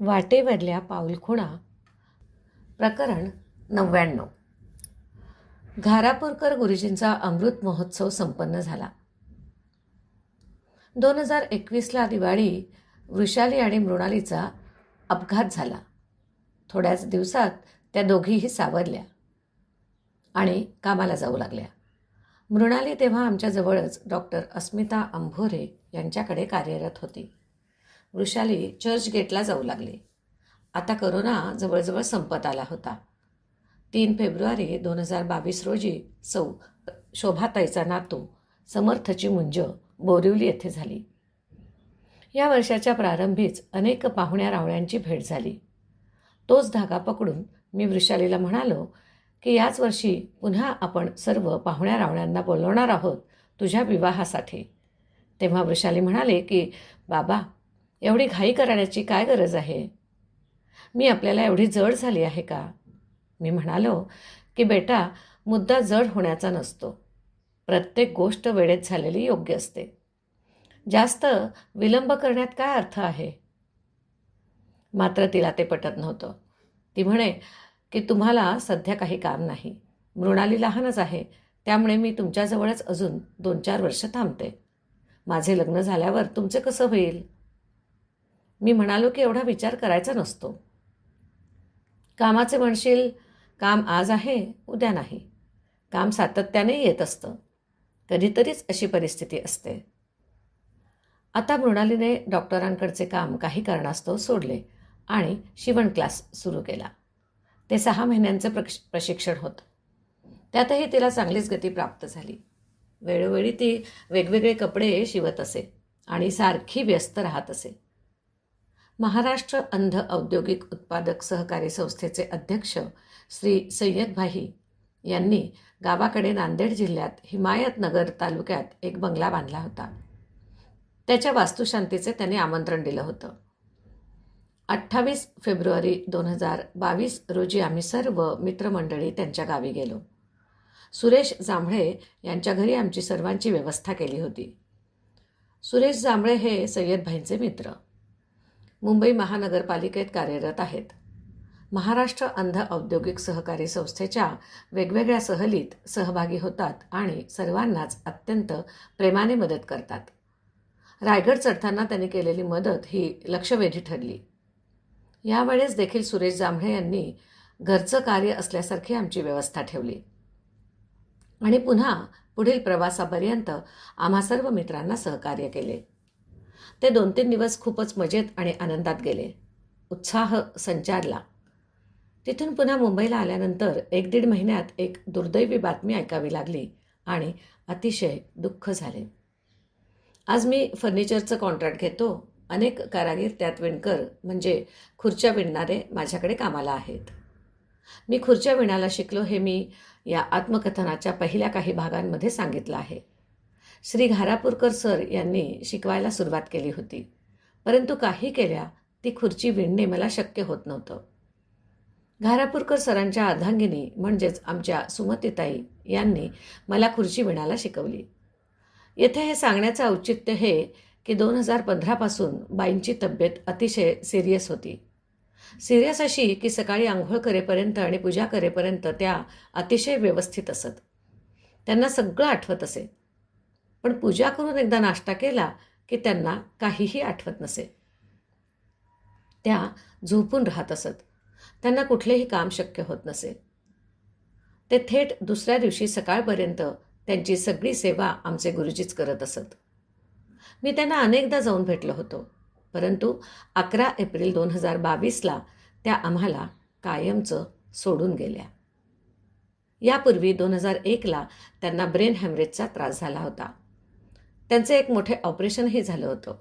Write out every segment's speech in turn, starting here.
वाटेवरल्या पाऊलखुणा प्रकरण नव्याण्णव घारापूरकर गुरुजींचा अमृत महोत्सव संपन्न झाला. दोन हजार एकवीसला दिवाळी वृषाली आणि मृणालीचा अपघात झाला. थोड्याच दिवसात त्या दोघीही सावरल्या आणि कामाला जाऊ लागल्या. मृणाली तेव्हा आमच्याजवळच डॉक्टर अस्मिता अंभोरे यांच्याकडे कार्यरत होती. वृषाली चर्चगेटला जाऊ लागली. आता करोना जवळजवळ संपत आला होता. तीन फेब्रुवारी दोन हजार बावीस रोजी सौ शोभाताईचा नातू समर्थची मुंज बोरिवली येथे झाली. या वर्षाच्या प्रारंभीच अनेक पाहुण्या रावळ्यांची भेट झाली. तोच धागा पकडून मी वृषालीला म्हणालो की याच वर्षी पुन्हा आपण सर्व पाहुण्या रावण्यांना बोलवणार आहोत तुझ्या विवाहासाठी. तेव्हा वृषाली म्हणाले की बाबा एवढी घाई करण्याची काय गरज आहे? मी आपल्याला एवढी जड झाली आहे का? मी म्हणालो की बेटा मुद्दा जड होण्याचा नसतो. प्रत्येक गोष्ट वेळेत झालेली योग्य असते. जास्त विलंब करण्यात काय अर्थ आहे? मात्र तिला ते पटत नव्हतं. ती म्हणे की तुम्हाला सध्या काही काम नाही. मृणाली लहानच आहे. त्यामुळे मी तुमच्याजवळच अजून दोन चार वर्ष थांबते. माझे लग्न झाल्यावर तुमचे कसं होईल? मी म्हणालो की एवढा विचार करायचा नसतो. कामाचे म्हणशील काम आज आहे उद्या नाही. काम सातत्याने येत असतं. कधीतरीच अशी परिस्थिती असते. आता मृणालीने डॉक्टरांकडचे काम काही कारणास्तव सोडले आणि शिवण क्लास सुरू केला. ते सहा महिन्यांचं प्रक्ष प्रशिक्षण होतं. त्यातही तिला चांगलीच गती प्राप्त झाली. वेळोवेळी ती वेगवेगळे कपडे शिवत असे आणि सारखी व्यस्त राहत असे. महाराष्ट्र अंध औद्योगिक उत्पादक सहकारी संस्थेचे अध्यक्ष श्री सय्यद भाई यांनी गावाकडे नांदेड जिल्ह्यात हिमायतनगर तालुक्यात एक बंगला बांधला होता. त्याच्या वास्तुशांतीचे त्यांनी आमंत्रण दिलं होतं. अठ्ठावीस फेब्रुवारी दोन हजार बावीस रोजी आम्ही सर्व मित्रमंडळी त्यांच्या गावी गेलो. सुरेश जांभळे यांच्या घरी आमची सर्वांची व्यवस्था केली होती. सुरेश जांभळे हे सय्यदभाईंचे मित्र. मुंबई महानगरपालिकेत कार्यरत आहेत. महाराष्ट्र अंध औद्योगिक सहकारी संस्थेच्या वेगवेगळ्या सहलीत सहभागी होतात आणि सर्वांनाच अत्यंत प्रेमाने मदत करतात. रायगड चढताना त्यांनी केलेली मदत ही लक्षवेधी ठरली. यावेळेस देखील सुरेश जांभळे यांनी घरचं कार्य असल्यासारखी आमची व्यवस्था ठेवली. आणि पुन्हा पुढील प्रवासापर्यंत आम्हा सर्व मित्रांना सहकार्य केले. ते दोन तीन दिवस खूपच मजेत आणि आनंदात गेले. उत्साह संचारला. तिथून पुन्हा मुंबईला आल्यानंतर एक दीड महिन्यात एक दुर्दैवी बातमी ऐकावी लागली आणि अतिशय दुःख झाले. आज मी फर्निचरचं कॉन्ट्रॅक्ट घेतो. अनेक कारागीर त्यात विणकर म्हणजे खुर्च्या विणणारे माझ्याकडे कामाला आहेत. मी खुर्च्या विणायला शिकलो हे मी या आत्मकथनाच्या पहिल्या काही भागांमध्ये सांगितलं आहे. श्री घारापूरकर सर यांनी शिकवायला सुरुवात केली होती. परंतु काही केल्या ती खुर्ची विणणे मला शक्य होत नव्हतं. घारापूरकर सरांच्या अर्धांगिनी म्हणजेच आमच्या सुमतीताई यांनी मला खुर्ची विणायला शिकवली. येथे हे सांगण्याचं औचित्य हे की दोन हजार पंधरापासून बाईंची तब्येत अतिशय सिरियस होती. सिरियस अशी की सकाळी आंघोळ करेपर्यंत आणि पूजा करेपर्यंत त्या अतिशय व्यवस्थित असत. त्यांना सगळं आठवत असे. पण पूजा करून एकदा नाश्ता केला की त्यांना काहीही आठवत नसे. त्या झोपून राहत असत. त्यांना कुठलेही काम शक्य होत नसे. ते थेट दुसऱ्या दिवशी सकाळपर्यंत त्यांची सगळी सेवा आमचे गुरुजीच करत असत. मी त्यांना अनेकदा जाऊन भेटलो होतो परंतु अकरा एप्रिल दोन हजार बावीसला त्या आम्हाला कायमचं सोडून गेल्या. यापूर्वी दोन हजार एकला त्यांना ब्रेन हॅमरेजचा त्रास झाला होता. त्यांचं एक मोठे ऑपरेशनही झालं होतं.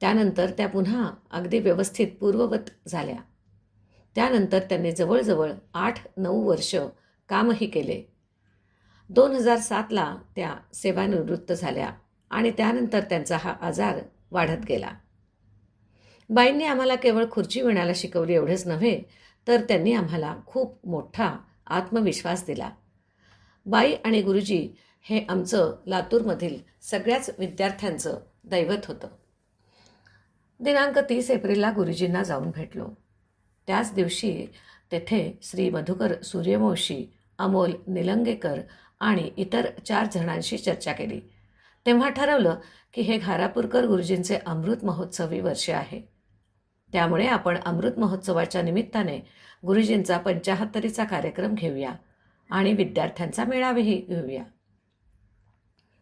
त्यानंतर त्या पुन्हा अगदी व्यवस्थित पूर्ववत झाल्या. त्यानंतर त्यांनी जवळजवळ आठ नऊ वर्ष कामही केले. दोन हजार सातला त्या सेवानिवृत्त झाल्या आणि त्यानंतर त्यांचा हा आजार वाढत गेला. बाईंनी आम्हाला केवळ खुर्ची विणायला शिकवली एवढेच नव्हे तर त्यांनी आम्हाला खूप मोठा आत्मविश्वास दिला. बाई आणि गुरुजी हे आमचं लातूरमधील सगळ्याच विद्यार्थ्यांचं दैवत होतं. दिनांक तीस एप्रिलला गुरुजींना जाऊन भेटलो. त्याच दिवशी तेथे श्री मधुकर सूर्यवंशी अमोल निलंगेकर आणि इतर चार जणांशी चर्चा केली. तेव्हा ठरवलं की हे घारापूरकर गुरुजींचे अमृत महोत्सवी वर्ष आहे. त्यामुळे आपण अमृत महोत्सवाच्या निमित्ताने गुरुजींचा पंचाहत्तरीचा कार्यक्रम घेऊया आणि विद्यार्थ्यांचा मेळावेही घेऊया.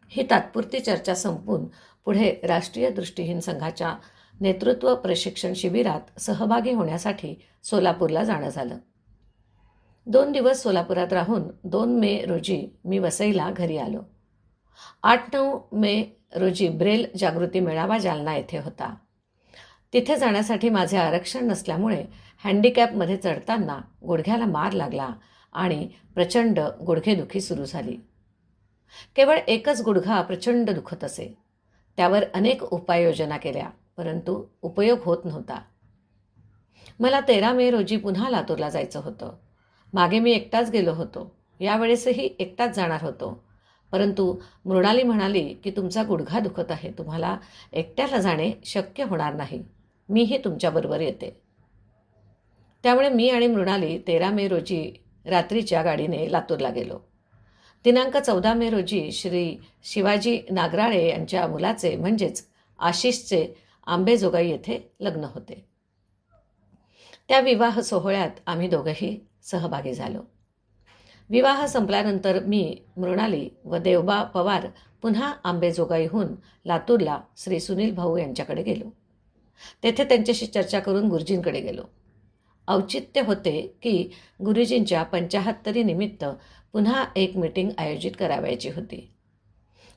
ही तात्पुरती चर्चा संपून पुढे राष्ट्रीय दृष्टीहीन संघाच्या नेतृत्व प्रशिक्षण शिबिरात सहभागी होण्यासाठी सोलापूरला जाणं झालं. दोन दिवस सोलापुरात राहून दोन मे रोजी मी वसईला घरी आलो. आठ नऊ मे रोजी ब्रेल जागृती मेळावा जालना येथे होता. तिथे जाण्यासाठी माझे आरक्षण नसल्यामुळे हँडिकॅपमध्ये चढताना गुडघ्याला मार लागला आणि प्रचंड गुडघेदुखी सुरू झाली. केवळ एकच गुडघा प्रचंड दुखत असे. त्यावर अनेक उपाययोजना केल्या परंतु उपयोग होत नव्हता. मला तेरा मे रोजी पुन्हा लातूरला जायचं होतं. मागे मी एकटाच गेलो होतो. यावेळेसही एकटाच जाणार होतो. परंतु मृणाली म्हणाली की तुमचा गुडघा दुखत आहे. तुम्हाला एकट्याला जाणे शक्य होणार नाही. मीही तुमच्याबरोबर येते. त्यामुळे मी आणि मृणाली तेरा मे रोजी रात्रीच्या गाडीने लातूरला गेलो. दिनांक चौदा मे रोजी श्री शिवाजी नागराळे यांच्या मुलाचे म्हणजेच आशिषचे आंबेजोगाई येथे लग्न होते. त्या विवाह सोहळ्यात आम्ही दोघंही सहभागी झालो. विवाह संपल्यानंतर मी मृणाली व देवबा पवार पुन्हा आंबेजोगाईहून लातूरला श्री सुनील भाऊ यांच्याकडे गेलो. तेथे त्यांच्याशी चर्चा करून गुरुजींकडे गेलो. औचित्य होते की गुरुजींच्या पंचाहत्तरी निमित्त पुन्हा एक मीटिंग आयोजित करावयाची होती.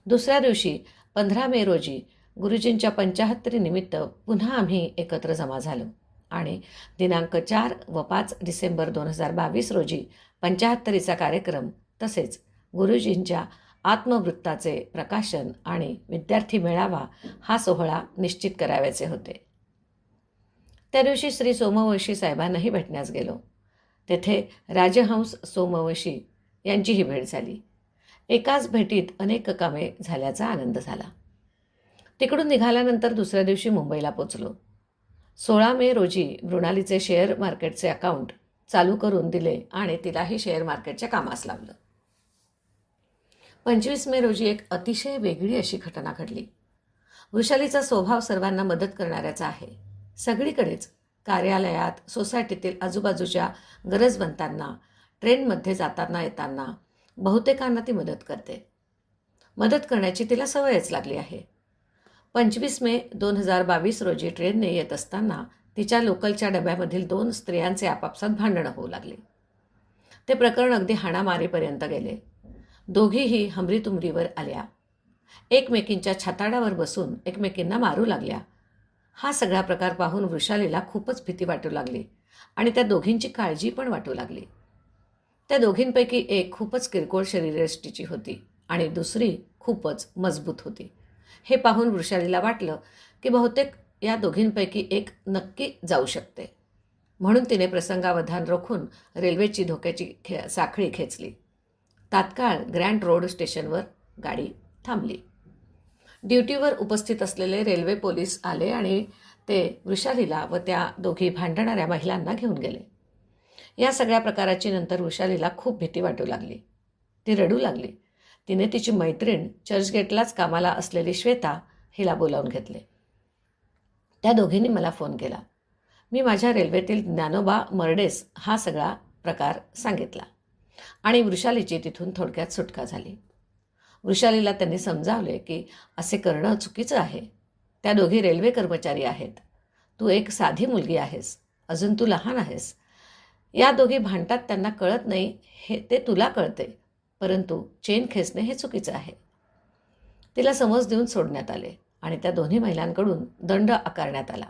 दुसऱ्या दिवशी पंधरा मे रोजी गुरुजींच्या पंचाहत्तरी निमित्त पुन्हा आम्ही एकत्र जमा झालो आणि दिनांक चार व पाच डिसेंबर दोन हजार बावीस रोजी पंचाहत्तरीचा कार्यक्रम तसेच गुरुजींच्या आत्मवृत्ताचे प्रकाशन आणि विद्यार्थी मेळावा हा सोहळा निश्चित करावयाचे होते. त्या दिवशी श्री सोमवंशी साहेबांनाही भेटण्यास गेलो. तेथे राजहंस सोमवंशी यांचीही भेट झाली. एकाच भेटीत अनेक कामे झाल्याचा आनंद झाला. तिकडून निघाल्यानंतर दुसऱ्या दिवशी मुंबईला पोचलो सोळा मे रोजी मृणालीचे शेअर मार्केटचे अकाउंट चालू करून दिले आणि तिलाही शेअर मार्केटच्या कामास लावलं. पंचवीस मे रोजी एक अतिशय वेगळी अशी घटना घडली. वृषालीचा स्वभाव सर्वांना मदत करणाऱ्याचा आहे. सगळीकडेच कार्यालयात सोसायटीतील आजूबाजूच्या गरजवंतांना ट्रेनमध्ये जाताना येताना बहुतेकांना ती मदत करते. मदत करण्याची तिला सवयच लागली आहे. पंचवीस मे दोन हजार बावीस रोजी ट्रेनने येत असताना तिच्या लोकलच्या डब्यामधील दोन स्त्रियांचे आपापसात भांडणं होऊ लागले. ते प्रकरण अगदी हाणामारीपर्यंत गेले. दोघीही हमरीतुमरीवर आल्या. एकमेकींच्या छाताडावर बसून एकमेकींना मारू लागल्या. हा सगळा प्रकार पाहून वृषालीला खूपच भीती वाटू लागली आणि त्या दोघींची काळजी पण वाटू लागली. त्या दोघींपैकी एक खूपच किरकोळ शरीरयष्टीची होती आणि दुसरी खूपच मजबूत होती. हे पाहून वृषालीला वाटलं की बहुतेक या दोघींपैकी एक नक्की जाऊ शकते. म्हणून तिने प्रसंगावधान रोखून रेल्वेची धोक्याची खे साखळी खेचली. तात्काळ ग्रँड रोड स्टेशनवर गाडी थांबली. ड्युटीवर उपस्थित असलेले रेल्वे पोलीस आले आणि ते वृषालीला व त्या दोघी भांडणाऱ्या महिलांना घेऊन गेले. या सगळ्या प्रकाराची नंतर वृषालीला खूप भीती वाटू लागली. ती रडू लागली. तिने तिची मैत्रीण चर्चगेटलाच कामाला असलेली श्वेता हिला बोलावून घेतले. त्या दोघींनी मला फोन केला. मी माझ्या रेल्वेतील ज्ञानोबा मर्डेस हा सगळा प्रकार सांगितला आणि वृषालीची तिथून थोडक्यात सुटका झाली. वृषालीला त्यांनी समजावले की असे करणं चुकीचं आहे. त्या दोघी रेल्वे कर्मचारी आहेत. तू एक साधी मुलगी आहेस. अजून तू लहान आहेस. या दोघी भांडतात त्यांना कळत नाही हे ते तुला कळते. परंतु चेन खेचणे हे चुकीचं आहे. तिला समज देऊन सोडण्यात आले आणि त्या दोन्ही महिलांकडून दंड आकारण्यात आला.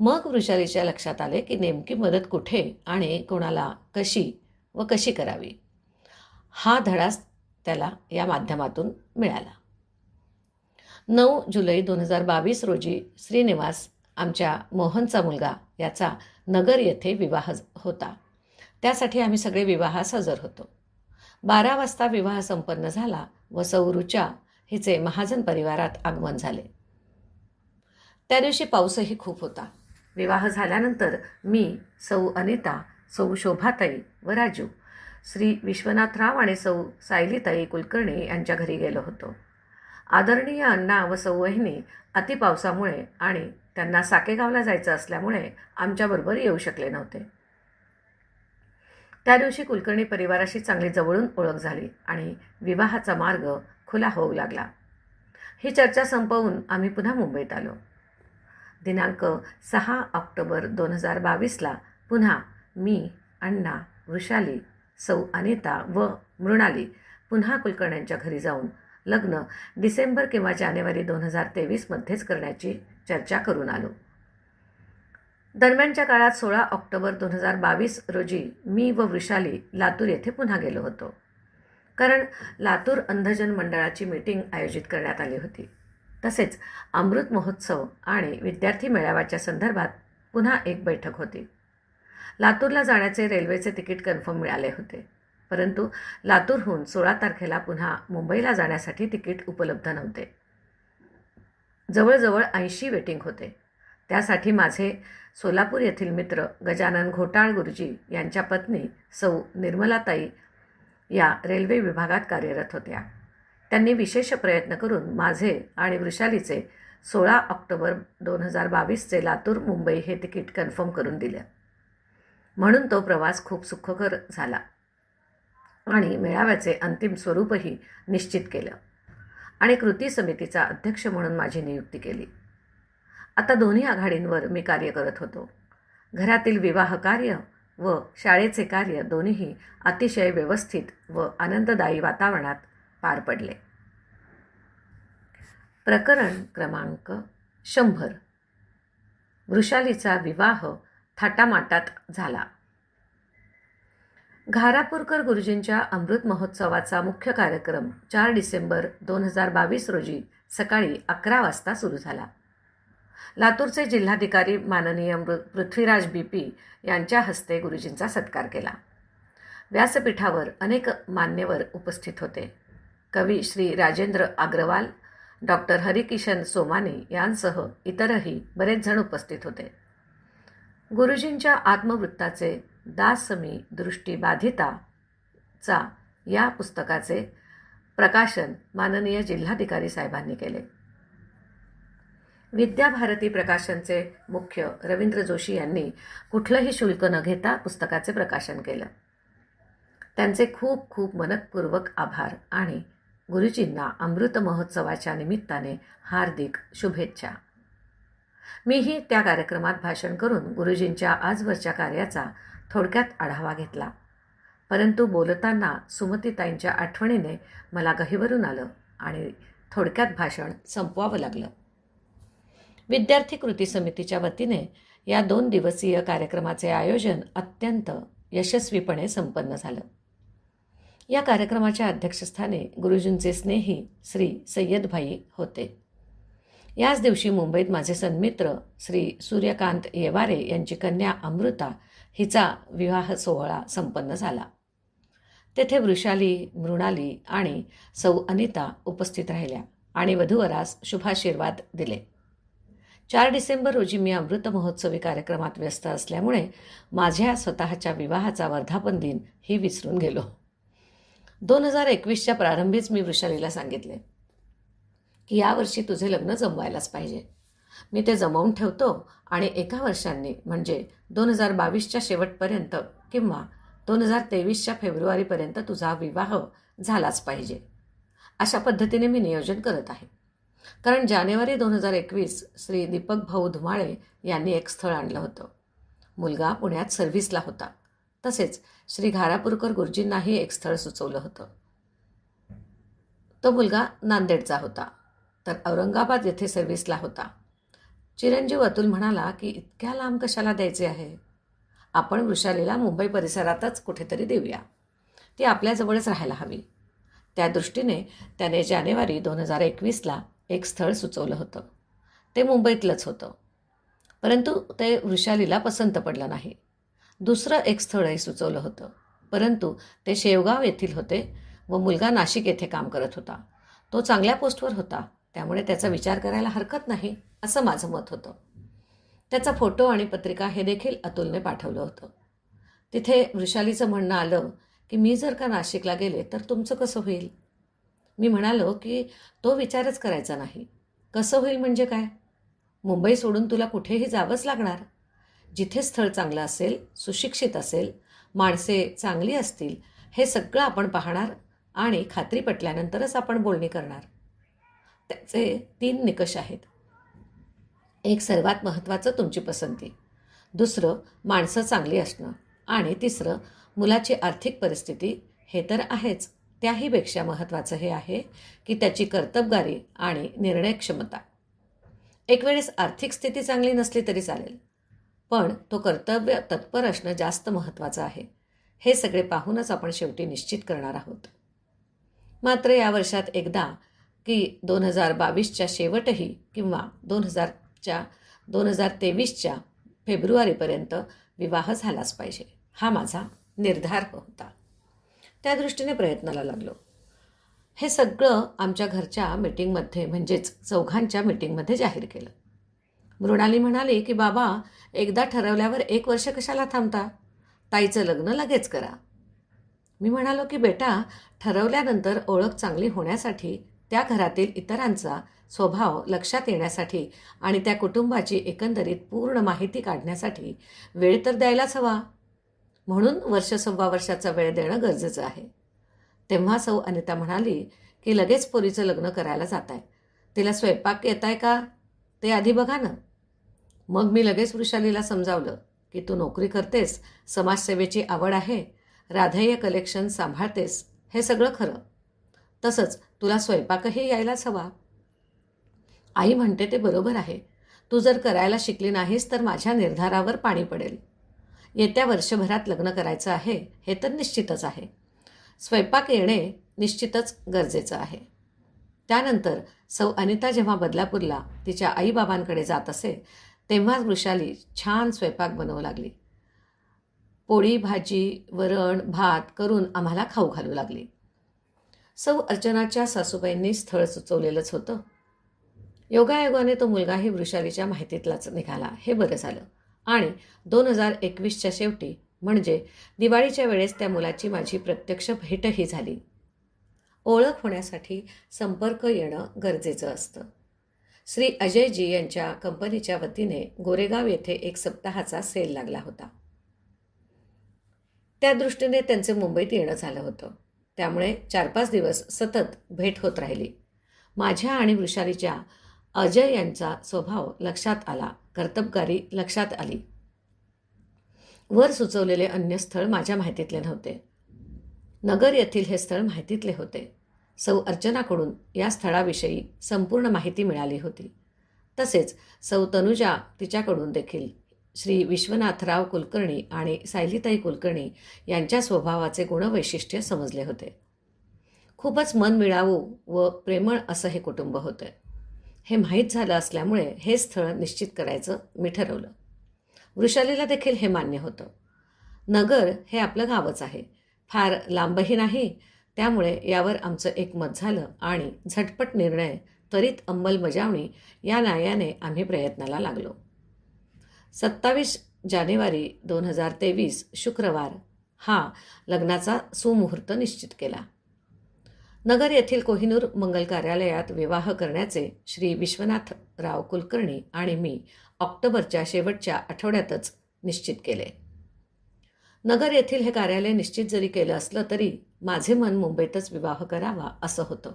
मग वृषालीच्या लक्षात आले की नेमकी मदत कुठे आणि कोणाला कशी व कशी करावी. हा धडास त्याला या माध्यमातून मिळाला. नऊ जुलै दोन हजार बावीस रोजी श्रीनिवास आमच्या मोहनचा मुलगा याचा नगर येथे विवाह होता. त्यासाठी आम्ही सगळे विवाहास हजर होतो. बारा वाजता विवाह संपन्न झाला व सौरुचा हिचे महाजन परिवारात आगमन झाले. त्या दिवशी पाऊसही खूप होता. विवाह झाल्यानंतर मी सौ अनिता सौ शोभाताई व राजू श्री विश्वनाथराव आणि सौ सायलीताई कुलकर्णी यांच्या घरी गेलो होतो. आदरणीय अण्णा व सौ वहिनी अतिपावसामुळे आणि त्यांना साकेगावला जायचं असल्यामुळे आमच्याबरोबर येऊ शकले नव्हते. त्या दिवशी कुलकर्णी परिवाराशी चांगली जवळून ओळख झाली आणि विवाहाचा मार्ग खुला होऊ लागला. ही चर्चा संपवून आम्ही पुन्हा मुंबईत आलो. दिनांक सहा ऑक्टोबर दोन हजार बावीसला पुन्हा मी अण्णा वृषाली सौ अनिता व मृणाली पुन्हा कुलकर्ण्यांच्या घरी जाऊन लग्न डिसेंबर किंवा जानेवारी दोन हजार तेवीसमध्येच करण्याची चर्चा करून आलो. दरम्यानच्या काळात सोळा ऑक्टोबर दोन हजार बावीस रोजी मी व वृषाली लातूर येथे पुन्हा गेलो होतो. कारण लातूर अंधजन मंडळाची मीटिंग आयोजित करण्यात आली होती. तसेच अमृत महोत्सव आणि विद्यार्थी मेळाव्याच्या संदर्भात पुन्हा एक बैठक होती. लातूरला जाण्याचे रेल्वेचे तिकीट कन्फर्म मिळाले होते. परंतु लातूरहून सोळा तारखेला पुन्हा मुंबईला जाण्यासाठी तिकीट उपलब्ध नव्हते. जवळजवळ ऐंशी वेटिंग होते. त्यासाठी माझे सोलापूर येथील मित्र गजानन घोटाळ गुरुजी यांच्या पत्नी सौ निर्मलाताई या रेल्वे विभागात कार्यरत होत्या. त्यांनी विशेष प्रयत्न करून माझे आणि वृषालीचे सोळा ऑक्टोबर दोन हजार बावीसचे लातूर मुंबई हे तिकीट कन्फर्म करून दिलं. म्हणून तो प्रवास खूप सुखकर झाला. आणि मेळाव्याचे अंतिम स्वरूपही निश्चित केलं. आणि कृती समितीचा अध्यक्ष म्हणून माझी नियुक्ती केली. आता दोन्ही आघाडींवर मी कार्य करत होतो. घरातील विवाह कार्य व शाळेचे कार्य दोन्हीही अतिशय व्यवस्थित व आनंददायी वातावरणात पार पडले. प्रकरण क्रमांक शंभर. वृषालीचा विवाह थाटामाटात झाला. घारापूरकर गुरुजींच्या अमृत महोत्सवाचा मुख्य कार्यक्रम चार डिसेंबर दोन हजार बावीस रोजी सकाळी अकरा वाजता सुरू झाला. लातूरचे जिल्हाधिकारी माननीय मृ पृथ्वीराज बी पी यांच्या हस्ते गुरुजींचा सत्कार केला. व्यासपीठावर अनेक मान्यवर उपस्थित होते. कवी श्री राजेंद्र अग्रवाल डॉक्टर हरिकिशन सोमानी यांसह इतरही बरेच जण उपस्थित होते. गुरुजींच्या आत्मवृत्ताचे दासमी दृष्टीबाधिताचा या पुस्तकाचे प्रकाशन माननीय जिल्हाधिकारी साहेबांनी केले. विद्याभारती प्रकाशनचे मुख्य रवींद्र जोशी यांनी कुठलंही शुल्क न घेता पुस्तकाचे प्रकाशन केलं. त्यांचे खूप खूप मनपूर्वक आभार आणि गुरुजींना अमृत महोत्सवाच्या निमित्ताने हार्दिक शुभेच्छा. मीही त्या कार्यक्रमात भाषण करून गुरुजींच्या आजवरच्या कार्याचा थोडक्यात आढावा घेतला. परंतु बोलताना सुमतीताईंच्या आठवणीने मला गहिवरून आलं आणि थोडक्यात भाषण संपवावं लागलं. विद्यार्थी कृती समितीच्या वतीने या दोन दिवसीय कार्यक्रमाचे आयोजन अत्यंत यशस्वीपणे संपन्न झालं. या कार्यक्रमाच्या अध्यक्षस्थानी गुरुजींचे स्नेही श्री सय्यदभाई होते. याच दिवशी मुंबईत माझे सन्मित्र श्री सूर्यकांत येवारे यांची कन्या अमृता हिचा विवाह सोहळा संपन्न झाला. तेथे वृषाली मृणाली आणि सौ अनिता उपस्थित राहिल्या आणि वधूवरास शुभाशीर्वाद दिले. चार डिसेंबर रोजी मी अमृत महोत्सवी कार्यक्रमात व्यस्त असल्यामुळे माझ्या स्वतःच्या विवाहाचा वर्धापन दिन ही विसरून गेलो. दोन हजार एकवीसच्या प्रारंभीच मी वृषालीला सांगितले. की यावर्षी तुझे लग्न जमवायलाच पाहिजे. मी ते जमवून ठेवतो आणि एका वर्षांनी म्हणजे दोन हजार बावीसच्या शेवटपर्यंत किंवा दोन हजार तेवीसच्या फेब्रुवारीपर्यंत तुझा विवाह झालाच पाहिजे. अशा पद्धतीने मी नियोजन करत आहे. कारण जानेवारी दोन हजार एकवीस श्री दीपक भाऊ धुमाळे यांनी एक स्थळ आणलं होतं. मुलगा पुण्यात सर्व्हिसला होता. तसेच श्री घारापूरकर गुरुजींनाही एक स्थळ सुचवलं होतं. तो मुलगा नांदेडचा होता. तर औरंगाबाद येथे सर्व्हिसला होता. चिरंजीव अतुल म्हणाला की इतक्या लांब कशाला द्यायचे आहे? आपण वृषालीला मुंबई परिसरातच कुठेतरी देऊया. ती आपल्याजवळच राहायला हवी. त्या दृष्टीने त्याने जानेवारी दोन हजार एकवीसला एक स्थळ सुचवलं होतं. ते मुंबईतलंच होतं. परंतु ते वृषालीला पसंत पडलं नाही. दुसरं एक स्थळही सुचवलं होतं. परंतु ते शेवगाव येथील होते व मुलगा नाशिक येथे काम करत होता. तो चांगल्या पोस्टवर होता. त्यामुळे त्याचा विचार करायला हरकत नाही असं माझं मत होतं. त्याचा फोटो आणि पत्रिका हे देखील अतुलने पाठवलं होतं. तिथे वृषालीचं म्हणणं आलं की मी जर का नाशिकला गेले तर तुमचं कसं होईल? मी म्हणालो की तो विचारच करायचा नाही. कसं होईल म्हणजे काय? मुंबई सोडून तुला कुठेही जावंच लागणार. जिथे स्थळ चांगलं असेल सुशिक्षित असेल माणसे चांगली असतील हे सगळं आपण पाहणार आणि खात्री पटल्यानंतरच आपण बोलणी करणार. त्याचे तीन निकष आहेत. एक सर्वात महत्त्वाचं तुमची पसंती. दुसरं माणसं चांगली असणं. आणि तिसरं मुलाची आर्थिक परिस्थिती हे तर आहेच. त्याहीपेक्षा महत्त्वाचं हे आहे की त्याची कर्तबगारी आणि निर्णय क्षमता. एक वेळेस आर्थिक स्थिती चांगली नसली तरी चालेल. पण तो कर्तव्य तत्पर असणं जास्त महत्त्वाचं आहे. हे सगळे पाहूनच आपण शेवटी निश्चित करणार आहोत. मात्र या वर्षात एकदा की दोन हजार बावीसच्या शेवटही किंवा दोन हजारच्या दोन हजार तेवीसच्या फेब्रुवारीपर्यंत विवाह झालाच पाहिजे. हा माझा निर्धार होता. त्या दृष्टीने प्रयत्नाला लागलो. हे सगळं आमच्या घरच्या मीटिंगमध्ये म्हणजेच चौघांच्या मीटिंगमध्ये जाहीर केलं. मृणाली म्हणाली की बाबा एकदा ठरवल्यावर एक वर्ष कशाला थांबता? ताईचं लग्न लगेच करा. मी म्हणालो की बेटा ठरवल्यानंतर ओळख चांगली होण्यासाठी त्या घरातील इतरांचा स्वभाव लक्षात येण्यासाठी आणि त्या कुटुंबाची एकंदरीत पूर्ण माहिती काढण्यासाठी वेळ तर द्यायलाच हवा. म्हणून वर्ष सव्वा वर्षाचा वेळ देणं गरजेचं आहे. तेव्हा सौ अनिता म्हणाली की लगेच पोरीचं लग्न करायला जात आहे तिला स्वयंपाक येत आहे का? ते आधी बघा ना. मग मी लगेच वृषालीला समजावलं की तू नोकरी करतेस समाजसेवेची आवड आहे राधेय कलेक्शन सांभाळतेस हे सगळं खरं. तसंच तुला स्वयंपाकही यायलाच हवा. आई म्हणते ते बरोबर आहे. तू जर करायला शिकली नाहीस तर माझ्या निर्धारावर पाणी पडेल. येत्या वर्षभरात लग्न करायचं आहे हे तर निश्चितच आहे. स्वयंपाक येणे निश्चितच गरजेचं आहे. त्यानंतर सौ अनिता जेव्हा बदलापूरला तिच्या आईबाबांकडे जात असे तेव्हाच वृषाली छान स्वयंपाक बनवू लागली. पोळी भाजी वरण भात करून आम्हाला खाऊ घालू लागली. सौ अर्चनाच्या सासूबाईंनी स्थळ सुचवलेलंच होतं. योगायोगाने तो मुलगाही वृषालीच्या माहितीतलाच निघाला. हे बरं झालं. आणि दोन हजार एकवीसच्या शेवटी म्हणजे दिवाळीच्या वेळेस त्या मुलाची माझी प्रत्यक्ष भेटही झाली. ओळख होण्यासाठी संपर्क येणं गरजेचं असतं. श्री अजयजी यांच्या कंपनीच्या वतीने गोरेगाव येथे एक सप्ताहाचा सेल लागला होता. त्या दृष्टीने त्यांचे मुंबईत येणं झालं होतं. त्यामुळे चार पाच दिवस सतत भेट होत राहिली. माझ्या आणि वृषालीच्या अजय यांचा स्वभाव लक्षात आला कर्तबगारी लक्षात आली. वर सुचवलेले अन्य स्थळ माझ्या माहितीतले नव्हते. नगर येथील हे स्थळ माहितीतले होते. सौ अर्चनाकडून या स्थळाविषयी संपूर्ण माहिती मिळाली होती. तसेच सौ तनुजा तिच्याकडून देखील श्री विश्वनाथराव कुलकर्णी आणि सायलीताई कुलकर्णी यांच्या स्वभावाचे गुणवैशिष्ट्य समजले होते. खूपच मन मिळावू व प्रेमळ असं हे कुटुंब होतं. हे माहीत झालं असल्यामुळे हे स्थळ निश्चित करायचं मी ठरवलं. वृषालीला देखील हे मान्य होतं. नगर हे आपलं गावच आहे. फार लांबही नाही त्यामुळे यावर आमचं एकमत झालं आणि झटपट निर्णय त्वरित अंमलबजावणी या न्यायाने आम्ही प्रयत्नाला लागलो. सत्तावीस जानेवारी दोन हजार तेवीस शुक्रवार हा लग्नाचा सुमुहूर्त निश्चित केला. नगर येथील कोहिनूर मंगल कार्यालयात विवाह करण्याचे श्री विश्वनाथराव कुलकर्णी आणि मी ऑक्टोबरच्या शेवटच्या आठवड्यातच निश्चित केले. नगर येथील हे कार्यालय निश्चित जरी केलं असलं तरी माझे मन मुंबईतच विवाह करावा असं होतं.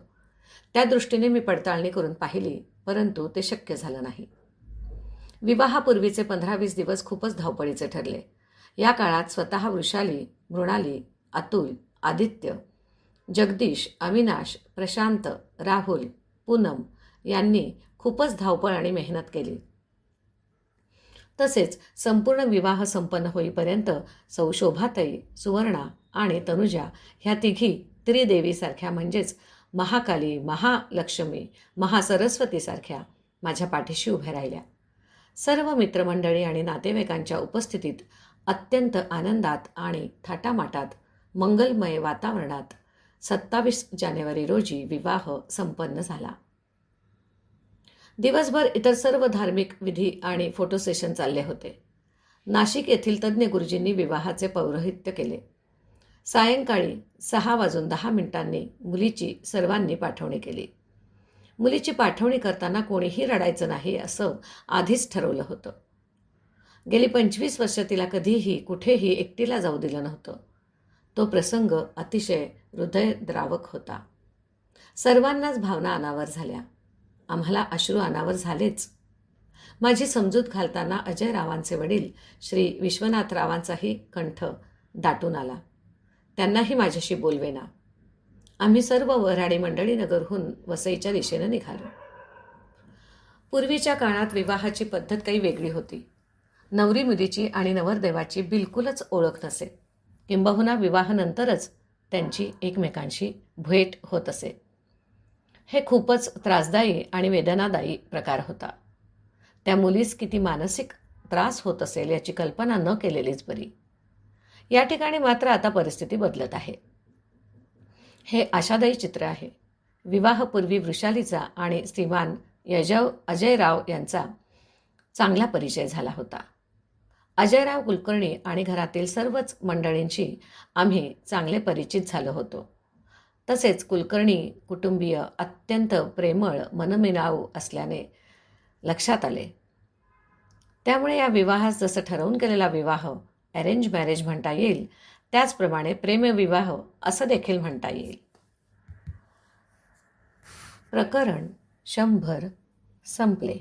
त्या दृष्टीने मी पडताळणी करून पाहिली परंतु ते शक्य झालं नाही. विवाहापूर्वीचे पंधरा वीस दिवस खूपच धावपळीचे ठरले. या काळात स्वतः वृषाली मृणाली अतुल आदित्य जगदीश अविनाश प्रशांत राहुल पूनम यांनी खूपच धावपळ आणि मेहनत केली. तसेच संपूर्ण विवाह संपन्न होईपर्यंत सौ शोभाताई सुवर्णा आणि तनुजा ह्या तिघी त्रिदेवीसारख्या म्हणजेच महाकाली महालक्ष्मी महासरस्वतीसारख्या माझ्या पाठीशी उभ्या राहिल्या. सर्व मित्रमंडळी आणि नातेवाईकांच्या उपस्थितीत अत्यंत आनंदात आणि थाटामाटात मंगलमय वातावरणात सत्तावीस जानेवारी रोजी विवाह संपन्न झाला. दिवसभर इतर सर्व धार्मिक विधी आणि फोटो सेशन चालले होते. नाशिक येथील तज्ज्ञ गुरुजींनी विवाहाचे पौरोहित्य केले. सायंकाळी सहा वाजून दहा मिनिटांनी मुलीची सर्वांनी पाठवणी केली. मुलीची पाठवणी करताना कोणीही रडायचं नाही असं आधीच ठरवलं होतं. गेली पंचवीस वर्ष तिला कधीही कुठेही एकटीला जाऊ दिलं नव्हतं. तो प्रसंग अतिशय हृदयद्रावक होता. सर्वांनाच भावना अनावर झाल्या. आम्हाला अश्रू अनावर झालेच. माझी समजूत घालताना अजय रावांचे वडील श्री विश्वनाथ रावांचाही कंठ दाटून आला. त्यांनाही माझ्याशी बोलवेना. आम्ही सर्व वऱ्हाडी मंडळी नगरहून वसईच्या दिशेनं निघालो. पूर्वीच्या काळात विवाहाची पद्धत काही वेगळी होती. नवरी मुलीची आणि नवरदेवाची बिलकुलच ओळख नसे. किंबहुना विवाहानंतरच त्यांची एकमेकांशी भेट होत असे. हे खूपच त्रासदायी आणि वेदनादायी प्रकार होता. त्या मुलीस किती मानसिक त्रास होत असेल याची कल्पना न केलेलीच बरी. या ठिकाणी मात्र आता परिस्थिती बदलत आहे. हे आशादायी चित्र आहे. विवाहपूर्वी वृषालीचा आणि श्रीमान यजव अजयराव यांचा चांगला परिचय झाला होता. अजयराव कुलकर्णी आणि घरातील सर्वच मंडळींशी आम्ही चांगले परिचित झालो होतो. तसेच कुलकर्णी कुटुंबीय अत्यंत प्रेमळ मनमिनाऊ असल्याने लक्षात आले. त्यामुळे या विवाहास जसं ठरवून केलेला विवाह अरेंज मॅरेज म्हणता येईल त्याचप्रमाणे प्रेमविवाह असं देखील म्हणता येईल. प्रकरण शंभर संपले.